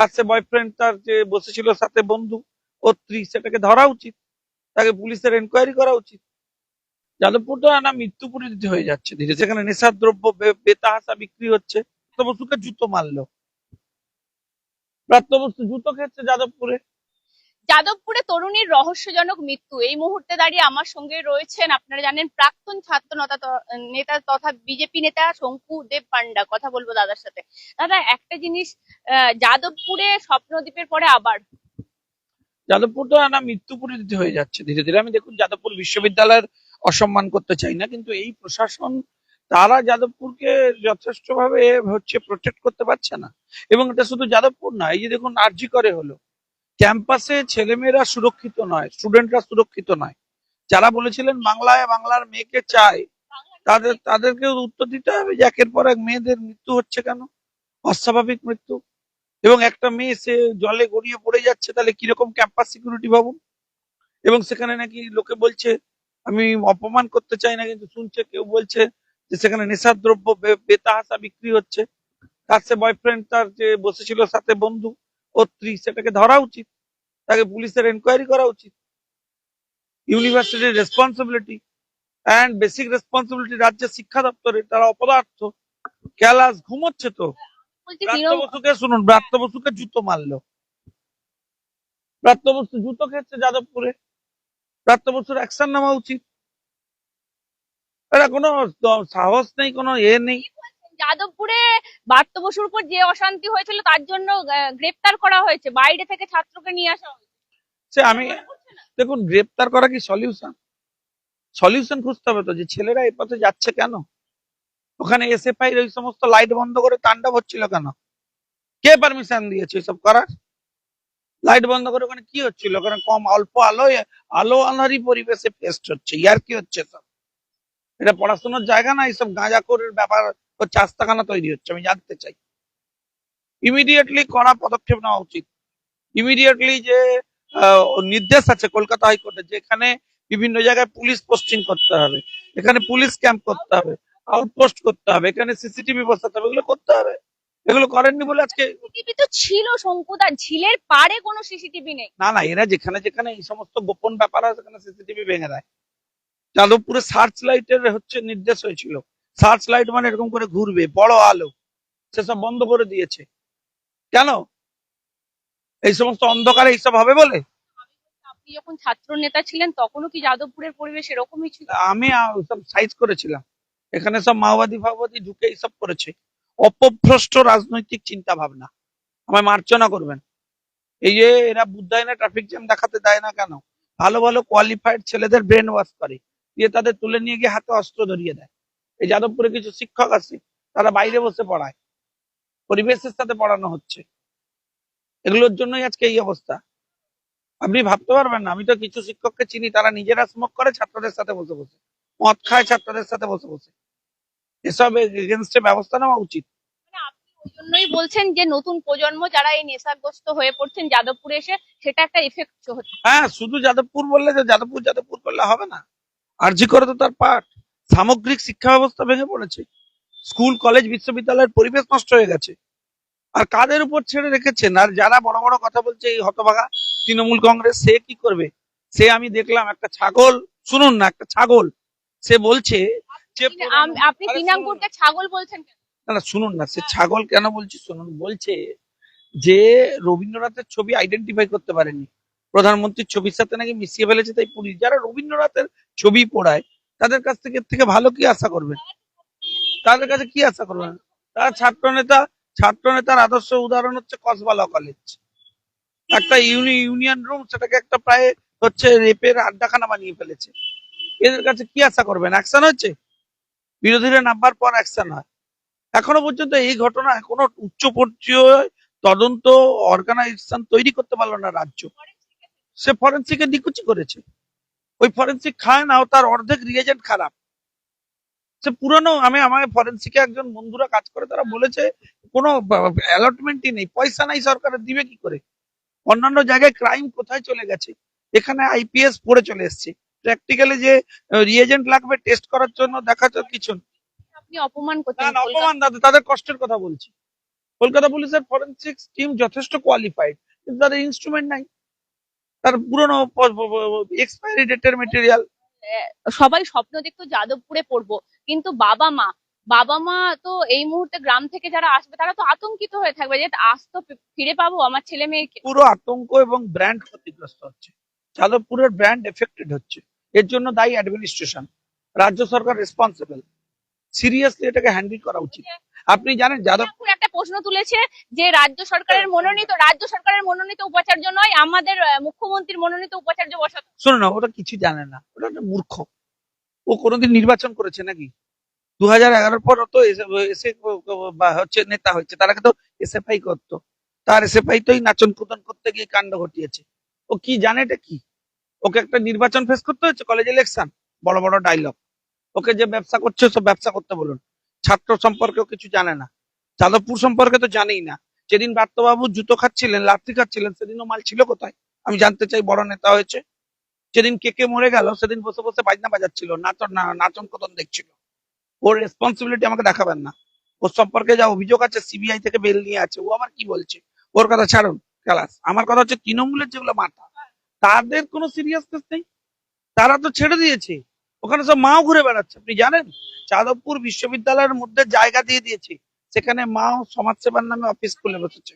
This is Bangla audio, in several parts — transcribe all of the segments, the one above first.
তার সে বয়ফ্রেন্ড তার যে বসেছিল সাথে বন্ধু ও স্ত্রী সেটাকে ধরা উচিত। তাকে পুলিশের এনকোয়ারি করা উচিত। যাদবপুরটা না মৃত্যু পরিণতি হয়ে যাচ্ছে ধীরে। সেখানে নেশার দ্রব্য বেতাহাসা বিক্রি হচ্ছে তো বসুকে জুতো মারলো। প্রাপ্তবস্তু জুতো খেয়েছে যাদবপুরে। যাদবপুরে তরুণীর রহস্যজনক মৃত্যু। এই মুহূর্তে দাঁড়িয়ে আমার সঙ্গে রয়েছেন আপনারা জানেন প্রাক্তন ছাত্র নেতা তথা বিজেপি নেতা শঙ্কু দেব পান্ডা কথা বলব দাদার সাথে। দাদা, একটা জিনিস যাদবপুরে স্বপ্নদ্বীপের পরে আবার? যাদবপুর যাদবপুরটা না মৃত্যু পরিণতি হয়ে যাচ্ছে ধীরে ধীরে। আমি দেখুন, যাদবপুর বিশ্ববিদ্যালয়ের অসম্মান করতে চাই না, কিন্তু এই প্রশাসন, তারা যাদবপুরকে যথেষ্টভাবে হচ্ছে প্রোটেক্ট করতে পারছে না। এবং এটা শুধু যাদবপুর না, এই যে দেখুন, আরজি করে হলো। ক্যাম্পাসে ছেলেমেয়েরা সুরক্ষিত নয়, স্টুডেন্টরা সুরক্ষিত নয়। যারা বলেছিলেন বাংলায় বাংলার মেয়েকে চায় তাদের, তাদেরকে উত্তর দিতে হবে যে একের পর এক মেয়েদের মৃত্যু হচ্ছে কেন? অস্বাভাবিক মৃত্যু। এবং একটা মেয়ে সে জলে গড়িয়ে পড়ে যাচ্ছে, তাহলে কীরকম ক্যাম্পাস সিকিউরিটি ভাবুন? এবং সেখানে নাকি লোকে বলছে, আমি অপমান করতে চাই না, কিন্তু শুনছে কেউ বলছে যে সেখানে নেশার দ্রব্য বে- বেতাহাসা বিক্রি হচ্ছে। তার সে বয়ফ্রেন্ড তার যে বসেছিল সাথে বন্ধু ও স্ত্রী সেটাকে ধরা উচিত। তাকে পুলিশের এনকোয়ারি করা উচিত। ইউনিভার্সিটির রেসপন্সিবিলিটি অ্যান্ড বেসিক রেসপন্সিবিলিটি রাজ্যের শিক্ষা দপ্তরের তারা অপদার্থ। ক্যালাস ঘুমোচ্ছে তো। বলছি ব্রাত্য তৃণমূল বসুকে শুনুন ব্রাত্য বসুকে জুতো মারলো। ব্রাত্য বসু জুতো খেয়েছে যাদবপুরে। ব্রাত্য বসুর অ্যাকশন নেওয়া উচিত। এটা কোনো সাহস নেই কোনো এ নেই। যাদবপুরে বার্ত বসুর উপর যে অশান্তি হয়েছিল তার জন্য গ্রেপ্তার করা হয়েছে। বাইরে থেকে ছাত্রকে নিয়ে আসা হয়েছে। আমি দেখুন গ্রেপ্তার করা কি সলিউশন? সলিউশন খুঁজতে হবে তো যে ছেলেরা এই পথে যাচ্ছে কেন? ওখানে এসএফআই ওই সমস্ত লাইট বন্ধ করে তাণ্ডব হচ্ছিল কেন? কে পারমিশন দিয়েছে এসব করার? লাইট বন্ধ করে ওখানে কি হচ্ছিল? ওখানে কম অল্প আলো আলো আলোরই পরিবেশে ফেস্ট হচ্ছে। ইয়ার কি হচ্ছে সব এটা পড়াশোনার জায়গা না এইসব গাঁজাখোরের ব্যাপার হচ্ছে আস্তাখানা তৈরি হচ্ছে আমি জানতে চাই। ইমিডিয়েটলি কড়া পদক্ষেপ নেওয়া উচিত। ইমিডিয়েটলি যে নির্দেশ আছে কলকাতা হাইকোর্টে যেখানে বিভিন্ন জায়গায় পুলিশ পোস্টিং করতে হবে এখানে পুলিশ ক্যাম্প করতে হবে আউটপোস্ট করতে হবে এখানে সিসিটিভি বসাতে হবে এগুলো করতে হবে। এগুলো করেননি বলে আজকে সিসিটিভি তো ছিল শঙ্কুদা ঝিলের পাড়ে কোনো সিসিটিভি নেই। না না এরা যেখানে যেখানে এই সমস্ত গোপন ব্যাপার হয় সেখানে সিসিটিভি ভেঙে দেয়। যাদবপুরে সার্চ লাইটের হচ্ছে নির্দেশ হয়েছিল। সার্চ লাইট মানে এরকম করে ঘুরবে বড় আলো সেসব বন্ধ করে দিয়েছে। কেন? এই সমস্ত অন্ধকারে এইসব হবে বলে? আপনি যখন ছাত্র নেতা ছিলেন তখনও কি যাদবপুরের পরিবেশ এরকমই ছিল? আমি সব সাইজ করেছিলাম। এখানে সব মাওবাদী ফাওবাদী ঢুকে এইসব করেছে। অপভ্রষ্ট রাজনৈতিক চিন্তা ভাবনা আমায় মার্জনা করবেন। এই যে এরা ট্রাফিক জ্যাম দেখাতে দেয় না কেন? ভালো ভালো কোয়ালিফাইড ছেলেদের ব্রেন ওয়াশ করে। দিয়ে তাদের তুলে নিয়ে গিয়ে হাতে অস্ত্র ধরিয়ে দেয়। এই যাদবপুরে কিছু শিক্ষক আছে তারা বাইরে বসে পড়ায়। পরিবেশের সাথে পড়ানো হচ্ছে। এগুলোর জন্যই আজকে এই অবস্থা। আপনি ভাবতে পারবেন না আমি তো কিছু শিক্ষককে চিনি তারা নিজেরা স্মোক করে ছাত্রদের সাথে বসে বসে। মদ খায় ছাত্রদের সাথে বসে বসে। এসব এগেনস্টে ব্যবস্থা নেওয়া উচিত। মানে আপনি ওই জন্যই বলছেন যে নতুন প্রজন্ম যারা এই নেশাগ্রস্ত হয়ে পড়ছেন যাদবপুরে এসে সেটা একটা ইফেক্ট হচ্ছে। হ্যাঁ শুধু যাদবপুর বললে যে যাদবপুর যাদবপুর করলে হবে না। আরজি করে তো তার পাঠ। সামগ্রিক শিক্ষা ব্যবস্থা ভেঙে পড়েছে। স্কুল কলেজ বিশ্ববিদ্যালয়ের পরিবেশ নষ্ট হয়ে গেছে। আর কাদের উপর ছেড়ে রেখেছেন? আর যারা বড় বড় কথা বলছে এই হতভাগা তৃণমূল কংগ্রেস সে কি করবে? সে আমি দেখলাম একটা ছাগল শুনুন না একটা ছাগল। সে বলছে যে আপনি আরে ছাগল বলছেন না না শুনুন না সে ছাগল কেন বলছি শুনুন। বলছে যে রবীন্দ্রনাথের ছবি আইডেন্টিফাই করতে পারেনি। প্রধানমন্ত্রীর ছবির সাথে নাকি মিশিয়ে ফেলেছে তাই পুলিশ। যারা রবীন্দ্রনাথের ছবি পড়ায় তাদের কাছ থেকে থেকে ভালো কি আশা করবেন? তাদের কাছে কি আশা করবেন? তারা ছাত্র নেতা, ছাত্র নেতার আদর্শ উদাহরণ হচ্ছে কসবালা কলেজ একটা ইউনি ইউনিয়ন রুম সেটাকে একটা প্রায় হচ্ছে রেপের আড্ডাখানা বানিয়ে ফেলেছে। এদের কাছে কি আশা করবেন? অ্যাকশন হচ্ছে বিরোধীরা নাম্বার পর অ্যাকশন হয়। এখনও পর্যন্ত এই ঘটনা কোনো উচ্চ তদন্ত অর্গানাইজেশন তৈরি করতে পারল না রাজ্য। সে ফরেন্সিকে নিকুচি করেছে। ওই ফরেন্সিক খায় না তার অর্ধেক রিয়েজেন্ট খারাপ। সে পুরনো আমি আমার ফরেন্সিকে একজন বন্ধুরা কাজ করে তারা বলেছে কোনো অ্যালটমেন্টই নেই পয়সা নাই সরকারের দিবে কি করে? অন্যান্য জায়গায় ক্রাইম কোথায় চলে গেছে? এখানে আইপিএস পড়ে চলে এসছে। প্র্যাকটিক্যালি যে রিয়েজেন্ট লাগবে টেস্ট করার জন্য দেখা যাচ্ছে কিছু। আপনি অপমান করছেন অপমান দাদা তাদের কষ্টের কথা বলছি। কলকাতা পুলিশের ফরেন্সিক টিম যথেষ্ট কোয়ালিফাইড কিন্তু তাদের ইনস্ট্রুমেন্ট নাই। তার পুরনো এক্সপায়ারি ডেটের মেটেরিয়াল সবাই স্বপ্ন দেখতো যাদবপুরে পড়ব। কিন্তু বাবা মা বাবা মা তো এই মুহূর্তে গ্রাম থেকে যারা আসবে তারা তো আতঙ্কিত হয়ে থাকবে যে আজ তো ফিরে পাবো আমার ছেলে মেয়েকে। পুরো আতঙ্ক এবং ব্র্যান্ড ক্ষতিগ্রস্ত হচ্ছে। যাদবপুরের ব্র্যান্ড এফেক্টেড হচ্ছে। এর জন্য দায়ী অ্যাডমিনিস্ট্রেশন রাজ্য সরকার রেসপন্সিবল সিরিয়াসলি এটাকে হ্যান্ডেল করা উচিত। আপনি জানেন যাদব যাদবপুর একটা প্রশ্ন তুলেছে যে রাজ্য সরকারের মনোনীত রাজ্য সরকারের মনোনীত উপাচার্য নয় আমাদের মুখ্যমন্ত্রীর মনোনীত উপাচার্য বসাতে। শোনো না ওটা কিছু জানে না। ওটা একটা মূর্খ। ও কোনোদিন নির্বাচন করেছে নাকি? দু হাজার এগারোর পর তো এসে হচ্ছে নেতা হচ্ছে তার আগে তো এসএফআই করতো। তার এসএফআই তোই নাচন কুদন করতে গিয়ে কাণ্ড ঘটিয়েছে। ও কি জানে এটা কি? ওকে একটা নির্বাচন ফেস করতে হচ্ছে কলেজ ইলেকশন বড় বড় ডায়লগ ওকে যে ব্যবসা করছে সব ব্যবসা করতে বলুন। ছাত্র সম্পর্কেও কিছু জানে না। যাদবপুর সম্পর্কে তো জানেই না। যেদিন বার্তবাবু জুতো খাচ্ছিলেন লাত্তি খাচ্ছিলেন, সেদিনও মাল ছিল কোথায়? আমি জানতে চাই, বড় নেতা হয়েছে। যেদিন কে কে মরে গেল, সেদিন বসে বসে বাজনা বাজাচ্ছিল, নাচন নাচন কদন দেখছিল। ওর রেসপন্সিবিলিটি আমাকে দেখাবেন না। ওর সম্পর্কে যা অভিযোগ আছে সিবিআই থেকে বেল নিয়ে আছে, ও আবার কি বলছে? ওর কথা ছাড়ুন, ক্লাস। আমার কথা হচ্ছে, তৃণমূলের যেগুলো মাথা, তাদের কোনো সিরিয়াসনেস নেই। তারা তো ছেড়ে দিয়েছে। ওখানে সব মাও ঘুরে বেড়াচ্ছে, আপনি জানেন? যাদবপুর বিশ্ববিদ্যালয়ের মধ্যে জায়গা দিয়ে দিয়েছে, সেখানে মাও সমাজসেবার নামে অফিস খুলে বসেছে।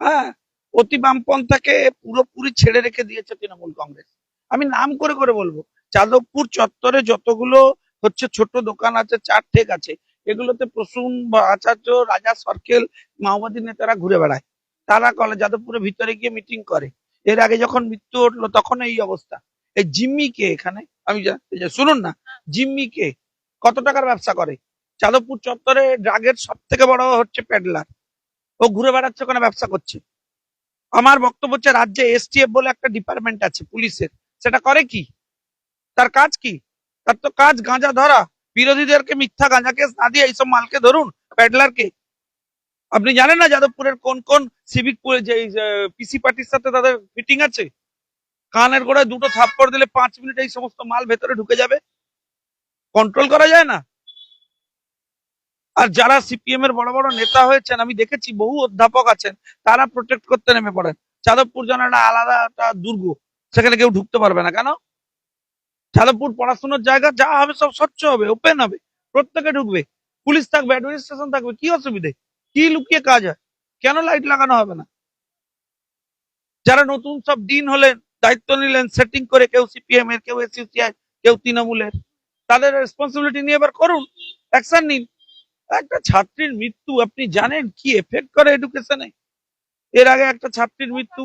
হ্যাঁ অতি বামপন্থাকে পুরোপুরি ছেড়ে রেখে দিয়েছে তৃণমূল কংগ্রেস। আমি নাম করে করে বলব, যাদবপুর চত্বরে যতগুলো হচ্ছে ছোট দোকান আছে, চার ঠেক আছে, এগুলোতে প্রসূন বা আচার্য, রাজা সর্কেল, মাওবাদী নেতারা ঘুরে বেড়ায়। তারা কলে যাদবপুরের ভিতরে গিয়ে মিটিং করে। এর আগে যখন মৃত্যু উঠল তখন এই অবস্থা। এই জিম্মি কে এখানে আমি শুনুন না। জিম্মি কে? কত টাকার ব্যবসা করে? যাদবপুর চত্বরে ড্রাগের সব থেকে বড় হচ্ছে প্যাডলার ও ঘুরে বেড়াচ্ছে ওখানে ব্যবসা করছে। আমার বক্তব্য হচ্ছে রাজ্যে এসটিএফ বলে একটা ডিপার্টমেন্ট আছে পুলিশের। সেটা করে কি? তার কাজ কি? তার তো কাজ গাঁজা ধরা। বিরোধীদেরকে মিথ্যা গাঁজা কেস না দিয়ে এইসব মালকে ধরুন প্যাডলারকে আপনি জানেন না যাদবপুরের কোন কোন সিভিক যে পিসি পার্টির সাথে তাদের ফিটিং আছে? কানের গোড়ায় দুটো থাপ্পড় দিলে পাঁচ মিনিট এই সমস্ত মাল ভেতরে ঢুকে যাবে? কন্ট্রোল করা যায় না? আর যারা সিপিএম এর বড় বড় নেতা হয়েছেন, আমি দেখেছি বহু অধ্যাপক আছেন, তারা প্রোটেক্ট করতে নেমে পড়েন। যাদবপুর যেন একটা আলাদা একটা দুর্গ, সেখানে কেউ ঢুকতে পারবে না। কেন? যাদবপুর পড়াশোনার জায়গা যা হবে সব স্বচ্ছ হবে ওপেন হবে, প্রত্যেকে ঢুকবে। পুলিশ থাকবে অ্যাডমিনিস্ট্রেশন থাকবে, কি অসুবিধে? কি লুকিয়ে কাজ হয়? কেন লাইট লাগানো হবে না? যারা নতুন সব দিন হলেন দায়িত্ব নিলেন সেটিং করে কেউ সিপিএম এর, কেউ এসইউসিআই কেউ তৃণমূলের। তাদের রেসপন্সিবিলিটি নিয়ে এবার করুন অ্যাকশন নিন। একটা ছাত্রীর মৃত্যু, আপনি জানেন কি এফেক্ট করে এডুকেশনে এর আগে একটা ছাত্রীর মৃত্যু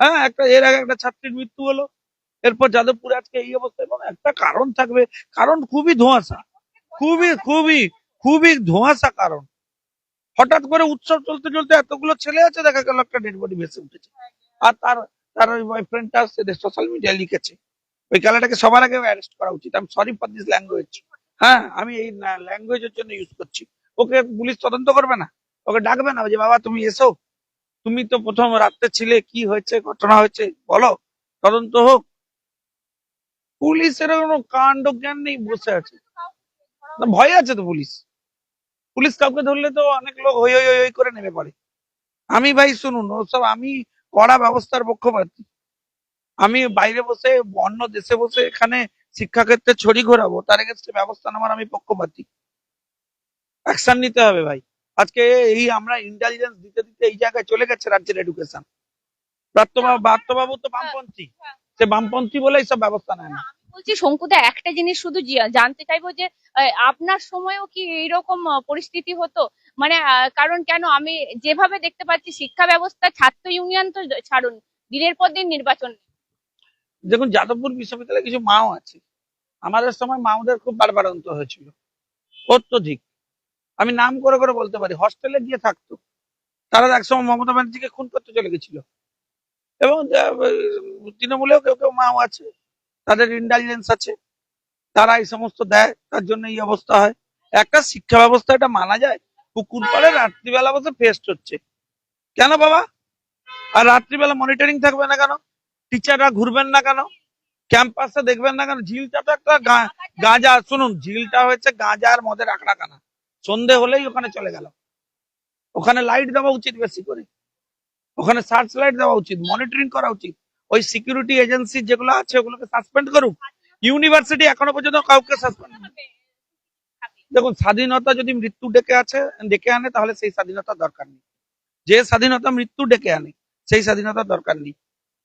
হ্যাঁ একটা, এর আগে একটা ছাত্রীর মৃত্যু হলো। এরপর যাদবপুর আজকে এই অবস্থা, এবং একটা কারণ থাকবে, কারণ খুবই ধোঁয়াশা, খুবই খুবই খুবই ধোঁয়াশা কারণ। হঠাৎ করে উৎসব চলতে চলতে এতগুলো ছেলে আছে, দেখা গেল একটা ডেড বডি ভেসে উঠেছে। আর তার তার ওই বয়ফ্রেন্ডটা সোশ্যাল মিডিয়ায় লিখেছে। ওই খেলাটাকে সবার আগে অ্যারেস্ট করা উচিত। আমি সরি ফর দিস ল্যাঙ্গুয়েজ হ্যাঁ আমি এই ল্যাঙ্গুয়েজের জন্য ইউজ করছি। ওকে পুলিশ তদন্ত করবে না? ওকে ডাকবে না? যে বাবা, তুমি এসো। তুমি তো প্রথম রাত্রে ছিলে, কি হয়েছে, ঘটনা হয়েছে, বলো। তদন্ত হোক। পুলিশের কোনো কাণ্ড জ্ঞান নেই, বসে আছে। ভয় আছে তো পুলিশ। পুলিশ কাউকে ধরলে তো অনেক লোক হই হই হই হই করে নেমে পড়ে। আমি ভাই, শুনুন, ওসব আমি কড়া ব্যবস্থার পক্ষপাতী। আমি বাইরে বসে, অন্য দেশে বসে এখানে শিক্ষাক্ষেত্রে ছড়ি ঘোরাবো, তার এগেনস্টে ব্যবস্থা নেওয়ার আমি পক্ষপাতী। অ্যাকশন নিতে হবে ভাই। আজকে এই আমরা ইন্টেলিজেন্স দিতে দিতে এই জায়গায় চলে গেছে রাজ্যের এডুকেশন বাপ্তবাবু তো বামপন্থী। সে বামপন্থী বলে এইসব ব্যবস্থা নেয় না। বলছি শঙ্কুদা, একটা জিনিস শুধু জানতে চাইব যে আপনার সময়ও কি এইরকম পরিস্থিতি হতো? মানে কারণ কেন আমি যেভাবে দেখতে পাচ্ছি, শিক্ষা ব্যবস্থা, ছাত্র ইউনিয়ন তো ছাড়ুন, দিনের পর দিন নির্বাচন দেখুন, যাদবপুর বিশ্ববিদ্যালয়ে কিছু মাও আছে। আমাদের সময় মাওদের খুব বারবারন্ত হয়েছিল। অত্যধিক। আমি নাম করে করে বলতে পারি হস্টেলে গিয়ে থাকতো। তারা একসময় মমতা ব্যানার্জিকে খুন করতে চলে গেছিল। এবং তৃণমূলেও কেউ কেউ মাও আছে। তাদের ইন্টেলিজেন্স আছে। তারা এই সমস্ত দেয়, তার জন্য এই অবস্থা হয়। একটা শিক্ষা ব্যবস্থা এটা মানা যায় পুকুর পাড়ে রাত্রিবেলা বসে ফেস্ট হচ্ছে। কেন বাবা? আর রাত্রিবেলা মনিটরিং থাকবে না কেন? টিচাররা ঘুরবেন না কেন? ক্যাম্পাসে দেখবেন না কেন? ঝিলটা তো একটা গাঁজা শুনুন ঝিলটা হয়েছে গাঁজা আর মদের আখড়া কানা সন্ধে হলেই ওখানে চলে গেল। ওখানে লাইট দেওয়া উচিত বেশি করে। ওখানে সার্চ লাইট দেওয়া উচিত মনিটরিং করা উচিত। ওই সিকিউরিটি এজেন্সি যেগুলো আছে ওগুলোকে সাসপেন্ড করুক। ইউনিভার্সিটি এখনও পর্যন্ত কাউকে সাসপেন্ড দেখুন, স্বাধীনতা যদি মৃত্যু ডেকে আছে, ডেকে আনে, তাহলে সেই স্বাধীনতা দরকার নেই। যে স্বাধীনতা মৃত্যু ডেকে আনে, সেই স্বাধীনতা দরকার নেই।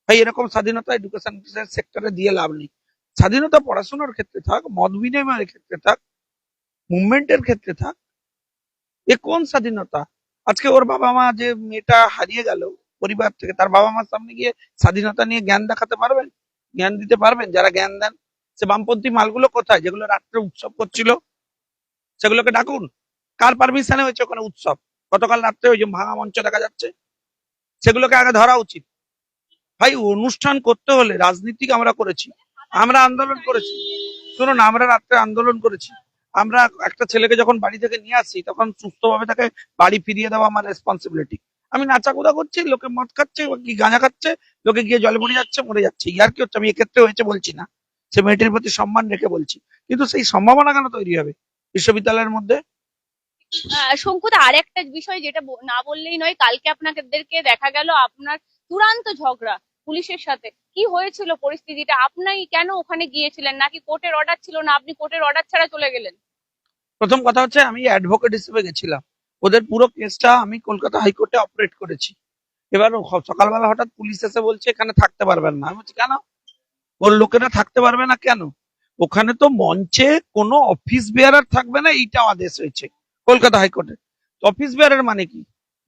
ভাই, এরকম স্বাধীনতা এডুকেশন সেক্টরে দিয়ে লাভ নেই। স্বাধীনতা পড়াশোনার ক্ষেত্রে থাক, মত বিনিময়ের ক্ষেত্রে থাক মুভমেন্টের ক্ষেত্রে থাক, এ কোন স্বাধীনতা? আজকে ওর বাবা মা যে মেয়েটা হারিয়ে গেল পরিবার থেকে, তার বাবা মার সামনে গিয়ে স্বাধীনতা নিয়ে জ্ঞান দেখাতে পারবেন? জ্ঞান দিতে পারবেন? যারা জ্ঞান দেন, সে বামপন্থী মালগুলো কোথায়? যেগুলো রাত্রে উৎসব করছিল সেগুলোকে ডাকুন। কার পারমিশনে হয়েছে ওখানে উৎসব? গতকাল রাত্রে ওই যে ভাঙা মঞ্চ দেখা যাচ্ছে, সেগুলোকে আগে ধরা উচিত। ভাই, অনুষ্ঠান করতে হলে রাজনীতিক আমরা করেছি, আমরা আন্দোলন করেছি। শুনুন, আমরা রাত্রে আন্দোলন করেছি। আমরা একটা ছেলেকে যখন বাড়ি থেকে নিয়ে আসি, তখন সুস্থভাবে তাকে বাড়ি ফিরিয়ে দেওয়া আমার রেসপন্সিবিলিটি আমি নাচাকুদা করছি, লোকে মদ খাচ্ছে কি গাঁজা খাচ্ছে, লোকে গিয়ে জল মরে যাচ্ছে মরে যাচ্ছে। ইয়ার কি হচ্ছে? আমি এক্ষেত্রে হয়েছে বলছি না। সে মেয়েটির প্রতি সম্মান রেখে বলছি। কিন্তু সেই সম্ভাবনা কেন তৈরি হবে? বিশ্ববিদ্যালয়ের মধ্যে? শঙ্কুদা আর একটা বিষয় যেটা না বললেই নয় কালকে আপনাদেরকে দেখা গেল আপনার চূড়ান্ত ঝগড়া পুলিশের সাথে। কি হয়েছিল পরিস্থিতিটা? আপনি কেন ওখানে গিয়েছিলেন? নাকি কোর্টের অর্ডার ছিল না? আপনি কোর্টের অর্ডার ছাড়া চলে গেলেন? প্রথম কথা হচ্ছে আমি অ্যাডভোকেট হিসেবে গেছিলাম। ওদের পুরো কেসটা আমি কলকাতা হাইকোর্টে অপারেট করেছি। এবার সকালবেলা হঠাৎ পুলিশ এসে বলছে এখানে থাকতে পারবেন না। আমি বলছি কেন? ওর লোকেরা থাকতে পারবে না কেন? ওখানে তো মঞ্চে কোনো অফিস বেয়ারার থাকবে না, এইটা আদেশ হয়েছে কলকাতা হাইকোর্টে। অফিস বেয়ারার মানে কি?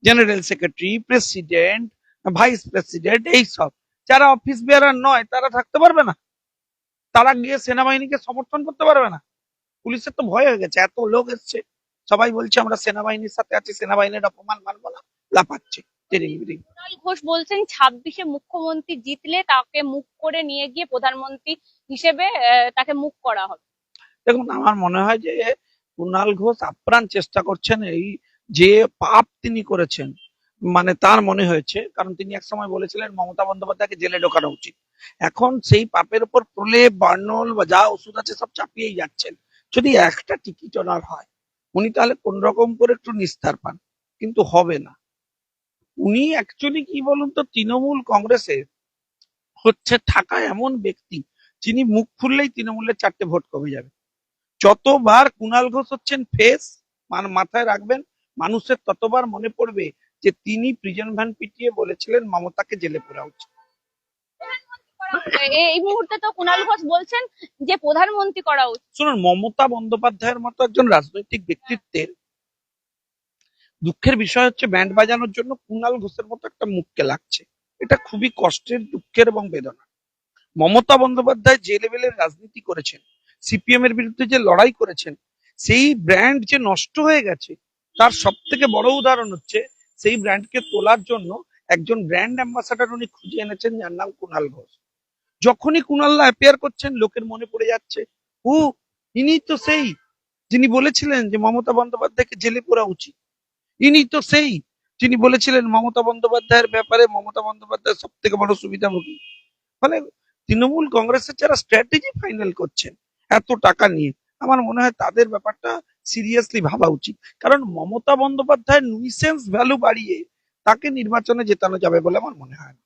General secretary president vice president এইসব যারা অফিস বেয়ারার নয়, তারা থাকতে পারবে না। তারা গিয়ে সেনাবাহিনীকে সমর্থন করতে পারবে না। পুলিশের তো ভয় হয়ে গেছে, এত লোক এসছে। সবাই বলছে, আমরা সেনাবাহিনীর সাথে আছি, সেনাবাহিনীর অপমান মানবো না বিরিং। কুণাল ঘোষ বলছেন ছাব্বিশে মুখ্যমন্ত্রী জিতলে তাকে মুখ করে নিয়ে গিয়ে প্রধানমন্ত্রী হিসেবে তাকে মুখ করা হবে। দেখুন আমার মনে হয় যে কুণাল ঘোষ আপ্রাণ চেষ্টা করছেন এই যে পাপ তিনি করেছেন মানে তার মনে হয়েছে কারণ তিনি এক সময় বলেছিলেন মমতা বন্দ্যোপাধ্যায়কে জেলে ঢোকানো উচিত। এখন সেই পাপের উপর প্রলেপ বার্নল বা যা ওষুধ আছে সব চাপিয়েই যাচ্ছেন। যদি একটা টিকিট ওনার হয় উনি তাহলে কোন রকম করে একটু নিস্তার পান কিন্তু হবে না। উনি অ্যাকচুয়ালি কি বলুন তো তৃণমূল কংগ্রেসের হচ্ছে থাকা এমন ব্যক্তি যিনি মুখ খুললেই তৃণমূলের চারটে ভোট কমে যাবে। যতবার কুণাল ঘোষ হচ্ছেন ফেস মানে মাথায় রাখবেন মানুষের ততবার মনে পড়বে যে তিনি প্রিজন ভ্যান পিটিয়ে বলেছিলেন মমতাকে জেলে পোড়া উচিত। এই মুহূর্তে তো কুণাল ঘোষ বলছেন যে প্রধানমন্ত্রী করা উচিত। শুনুন মমতা বন্দ্যোপাধ্যায়ের মতো একজন রাজনৈতিক ব্যক্তিত্বের দুঃখের বিষয় হচ্ছে ব্যান্ড বাজানোর জন্য কুণাল ঘোষের মতো একটা মুখকে লাগছে। এটা খুবই কষ্টের, দুঃখের এবং বেদনা মমতা বন্দ্যোপাধ্যায় যে লেভেলের রাজনীতি করেছেন সিপিএম এর বিরুদ্ধে যে লড়াই করেছেন, সেই ব্র্যান্ড যে নষ্ট হয়ে গেছে, তার সব থেকে বড় উদাহরণ হচ্ছে সেই ব্র্যান্ডকে তোলার জন্য একজন ব্র্যান্ড অ্যাম্বাসাডার উনি খুঁজে এনেছেন যার নাম কুণাল ঘোষ। যখনই কুণাল্লা অ্যাপিয়ার করছেন, লোকের মনে পড়ে যাচ্ছে, ও ইনি তো সেই যিনি বলেছিলেন যে মমতা বন্দ্যোপাধ্যায়কে জেলে পড়া উচিত। ইনি তো সেই। যিনি বলেছিলেন, মমতা বন্দ্যোপাধ্যায়ের ব্যাপারে মমতা বন্দ্যোপাধ্যায় সব থেকে বড় সুবিধাভোগী। ফলে তৃণমূল কংগ্রেসের যারা স্ট্র্যাটেজি ফাইনাল করছেন, এত টাকা নিয়ে, আমার মনে হয় তাদের ব্যাপারটা সিরিয়াসলি ভাবা উচিত। কারণ মমতা বন্দ্যোপাধ্যায়ের নুইসেন্স ভ্যালু বাড়িয়ে তাকে নির্বাচনে জেতানো যাবে বলে আমার মনে হয় না।